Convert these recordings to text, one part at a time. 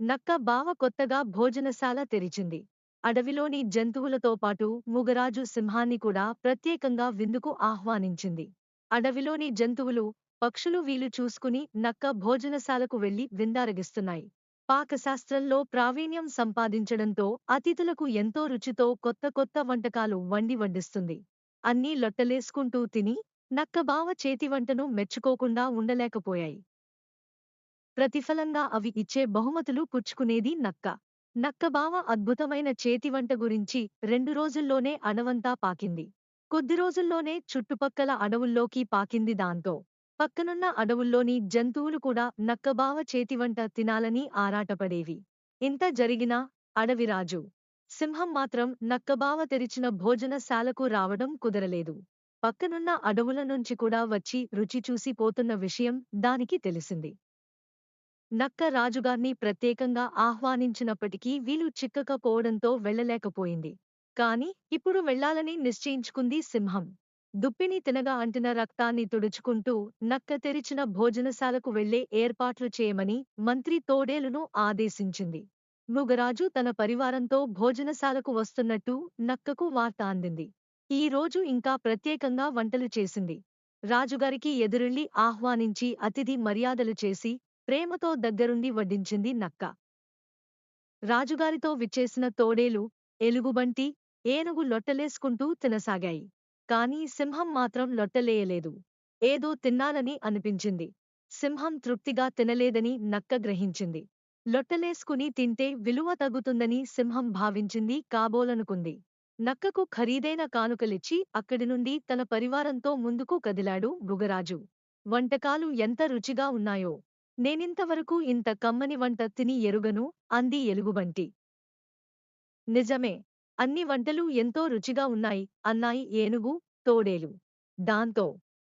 నక్క బావ కొత్తగా భోజనశాల తెరిచింది. అడవిలోని జంతువులతో పాటు ముగరాజు సింహాన్ని కూడా ప్రత్యేకంగా విందుకు ఆహ్వానించింది. అడవిలోని జంతువులు పక్షులు వీలు చూసుకుని నక్క భోజనశాలకు వెళ్ళి విందారగిస్తున్నాయి. పాకశాస్త్రంలో ప్రావీణ్యం సంపాదించడంతో అతిథులకు ఎంతో రుచితో కొత్త కొత్త వంటకాలు వండి వడ్డిస్తుంది. అన్నీ లొట్టలేసుకుంటూ తిని నక్కబావ చేతివంటను మెచ్చుకోకుండా ఉండలేకపోయాయి. ప్రతిఫలంగా అవి ఇచ్చే బహుమతులు పుచ్చుకునేది నక్క. నక్కబావ అద్భుతమైన చేతివంట గురించి రెండు రోజుల్లోనే అడవంతా పాకింది. కొద్ది రోజుల్లోనే చుట్టుపక్కల అడవుల్లోకి పాకింది దాంతో. పక్కనున్న అడవుల్లోని జంతువులు కూడా నక్కబావ చేతివంట తినాలని ఆరాటపడేవి. ఇంత జరిగినా అడవిరాజు సింహం మాత్రం నక్కబావ తెరిచిన భోజనశాలకు రావడం కుదరలేదు. పక్కనున్న అడవుల నుంచి కూడా వచ్చి రుచి చూసి పోతున్న విషయం దానికి తెలిసింది. నక్క రాజుగార్ని ప్రత్యేకంగా ఆహ్వానించినప్పటికీ వీలు చిక్కకపోవడంతో వెళ్ళలేకపోయింది కాని ఇప్పుడు వెళ్ళాలని నిశ్చయించుకుంది సింహం. దుప్పిని తినగా అంటిన రక్తాన్ని తుడుచుకుంటూ నక్క తెరిచిన భోజనశాలకు వెళ్ళే ఏర్పాట్లు చేయమని మంత్రి తోడేలును ఆదేశించింది. మృగరాజు తన పరివారంతో భోజనశాలకు వస్తున్నట్టు నక్కకు వార్త అందింది. ఈ రోజు ఇంకా ప్రత్యేకంగా వంటలు చేసింది. రాజుగారికి ఎదురెళ్ళి ఆహ్వానించి అతిథి మర్యాదలు చేసి ప్రేమతో దగ్గరుండి వడ్డించింది నక్క. రాజుగారితో విచ్చేసిన తోడేలు ఎలుగుబంటి ఏనుగు లొట్టలేసుకుంటూ తినసాగాయి. కాని సింహం మాత్రం లొట్టలేయలేదు. ఏదో తిన్నానని అనిపించింది. సింహం తృప్తిగా తినలేదని నక్క గ్రహించింది. లొట్టలేసుకుని తింటే విలువ తగ్గుతుందని సింహం భావించింది కాబోలనుకుంది. నక్కకు ఖరీదైన కానుకలిచ్చి అక్కడి నుండి తన పరివారంతో ముందుకు కదిలాడు మృగరాజు. వంటకాలు ఎంత రుచిగా ఉన్నాయో. నేనింతవరకు ఇంత కమ్మని వంట తిని ఎరుగను అంది ఎలుగుబంటి నిజమే అన్ని వంటలు ఎంతో రుచిగా ఉన్నాయి అన్నాయి ఏనుగు తోడేలు. దాంతో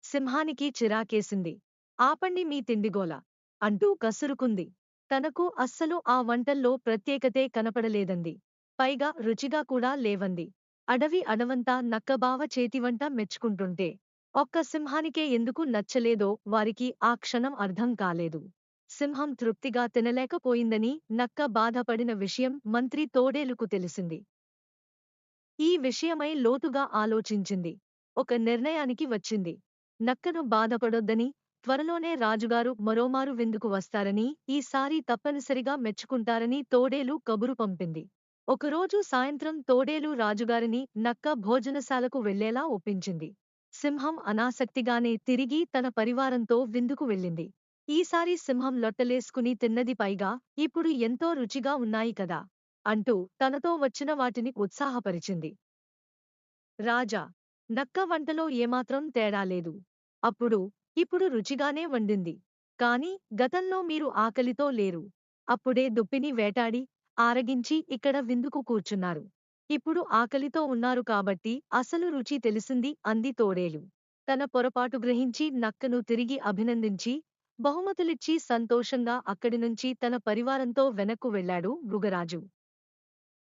సింహానికి చిరాకేసింది. ఆపండి మీ తిండిగోల అంటూ కసురుకుంది. తనకు అస్సలు ఆ వంటల్లో ప్రత్యేకతే కనపడలేదంది. పైగా రుచిగా కూడా లేవంది. అడవి అడవంతా నక్కబావ చేతివంట మెచ్చుకుంటుంటే ఒక్క సింహానికే ఎందుకు నచ్చలేదో వారికి ఆ క్షణం అర్థం కాలేదు. సింహం తృప్తిగా తినలేకపోయిందని నక్క బాధపడిన విషయం మంత్రి తోడేలుకు తెలిసింది. ఈ విషయమై లోతుగా ఆలోచించింది. ఒక నిర్ణయానికి వచ్చింది. నక్కను బాధపడొద్దని త్వరలోనే రాజుగారు మరోమారు విందుకు వస్తారని ఈసారి తప్పనిసరిగా మెచ్చుకుంటారని తోడేలు కబురు పంపింది. ఒకరోజు సాయంత్రం తోడేలు రాజుగారిని నక్క భోజనశాలకు వెళ్ళేలా ఒప్పించింది. సింహం అనాసక్తిగానే తిరిగి తన పరివారంతో విందుకు వెళ్ళింది. ఈసారి సింహం లొట్టలేసుకుని తిన్నది పైగా ఇప్పుడు ఎంతో రుచిగా ఉన్నాయి కదా అంటూ తనతో వచ్చిన వాటిని ఉత్సాహపరిచింది. రాజా నక్క వంటలో ఏమాత్రం తేడా లేదు. అప్పుడు ఇప్పుడు రుచిగానే వండింది. కాని గతంలో మీరు ఆకలితో లేరు. అప్పుడే దుప్పిని వేటాడి ఆరగించి ఇక్కడ విందుకు కూర్చున్నారు. ఇప్పుడు ఆకలితో ఉన్నారు కాబట్టి అసలు రుచి తెలిసింది అంది తోడేలు. తన పొరపాటు గ్రహించి నక్కను తిరిగి అభినందించి బహుమతులిచ్చి సంతోషంగా అక్కడి నుంచి తన పరివారంతో వెనక్కు వెళ్ళాడు మృగరాజు.